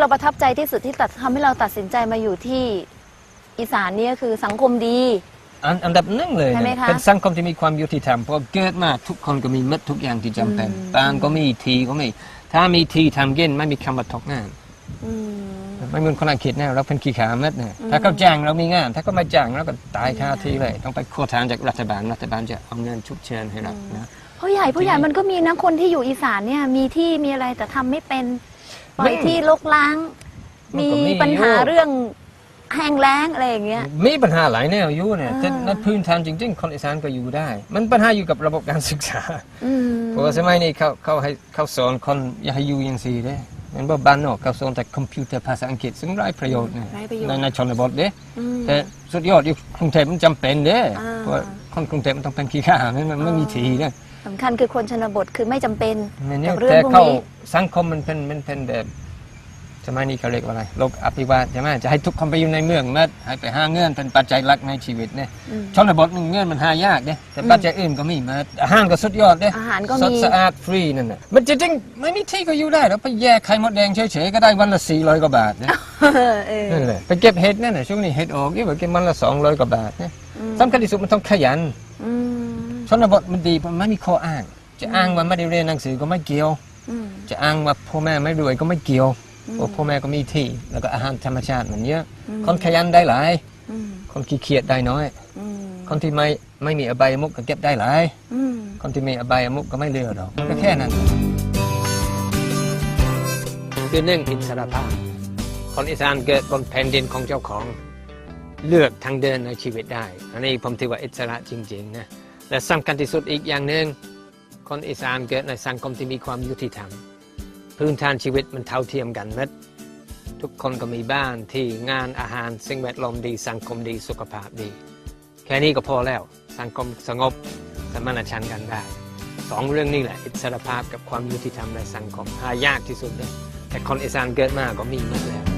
เราประทับใจที่สุดที่ตัดทำให้เราตัดสินใจมาอยู่ที่อีสานนี่ก็คือสังคมดี อันอันดับหนึ่งเลยใช่ไหมนะคะ เป็นสังคมที่มีความยุติธรรมเพราะเกิดมาทุกคนก็มีหมดทุกอย่างที่จำเป็นอืมต่างก็มีทีก็มี ถ้ามีทีทำกินไม่มีคำว่าตกงานอืมไม่เหมือนคนอังกฤษนะเราเป็นขี้ขาเม็ดเนี่ยอืมถ้าเขาจ้างเรามีงาน ถ้าเขาไม่จ้างเราก็ตายคาที่เลย ต้องไปขอทานจากรัฐบาลรัฐบาลจะเอาเงินชุบเชิญให้เรานะพ่อใหญ่พ่อใหญ่มันก็มีนะคนที่อยู่อีสานเนี่ยมีที่มีอะไรแต่ทำไม่เป็นป ล่อยไม่ที่ลกล้าง มันมีก็มีปัญหาอยู่ เรื่องแห้งแล้งอะไรอย่างเงี้ย มีปัญหาหลายแนวอยู่เนี่ยอ่าแต่ในพื้นฐานจริง ๆ คนอีสานก็อยู่ได้ มันปัญหาอยู่กับระบบการศึกษา อืมเพราะว่าสมัยนี้เขาเขาให้เขาสอนคนอย่าให้อยู่อย่างสี่เด้มันบ่บ้านนอกเขาสอนแต่คอมพิวเตอร์ภาษาอังกฤษซึ่งไร้ประโยชน์เนี่ยไร้ประโยชน์ ในในชนบทเด้ อืม แต่สุดยอดอยู่กรุงเทพมันจำเป็นเด้อ่า เพราะว่าคนกรุงเทพมันต้องเป็นขี้ข้ามันมันไม่มีทีเนี่ย สำคัญคือคนชนบทคือไม่จำเป็นมันเนี่ยกับเรื่องแต่พวกเขานี้สังคมมันเป็นมันเป็นแบบสมัยนี้เขาเรียกว่าอะไรโลกอภิวัตใช่ไหมจะให้ทุกคนไปอยู่ในเมืองมัดให้ไปหาเงินเป็นปัจจัยหลักในชีวิตเนี่ยอืมชนบทมันเงินมันหายากเนี่ยแต่ปัจจัยอื่นก็มีมาอาหารก็สุดยอดเนี่ยอาหารก็สมีดสะอาดฟรีนั่นน่ะมันจริงๆไม่มีที่ก็อยู่ได้แล้วไปแย่ไข่มดแดงเฉยๆก็ได้วันละสี่ร้อยกว่าบาทเนี่ยเออเออนั่นแหละไปเก็บเห็ดนั่นน่ะช่วงนี้เห็ดออกยี่บอกเก็บวันละสองร้อยกว่าบาทเนี่ยอืมสำคัญที่สุดมันต้องขยันอืม ชนบทมันดีเพราะมันไม่มีข้ออ้าง จะอ้างว่าไม่ได้เรียนหนังสือก็ไม่เกี่ยวอืมจะอ้างว่าพ่อแม่ไม่รวยก็ไม่เกี่ยวอืมเพราะพ่อแม่ก็มีที่ แล้วก็อาหารธรรมชาติมันเยอะอืมคนขยันได้หลายอืมคนขี้เกียจได้น้อยอืมคนที่ไม่ไม่มีอบายมุกก็เก็บได้หลายอืมคนที่มีอบายมุกก็ไม่เลือกหรอกก็แค่นั้นคือหนึ่งอิสรภาพ คนอีสานเกิดบนแผ่นดินของเจ้าของ เลือกทางเดินในชีวิตได้ อันนี้ผมถือว่าอิสระจริง ๆ นะ และสำคัญที่สุดอีกอย่างหนึ่งคนอีสานเกิดในสังคมที่มีความยุติธรรม พื้นฐานชีวิตมันเท่าเทียมกันหมดทุกคนก็มีบ้านที่งานอาหารสิ่งแวดล้อมดี สังคมดีสุขภาพดี แค่นี้ก็พอแล้วสังคมสงบสมานฉันท์กันได้สองเรื่องนี้แหละ อิสรภาพกับความยุติธรรมในสังคมหายากที่สุดเลยแต่คนอีสานเกิดมาก็มีหมดแล้ว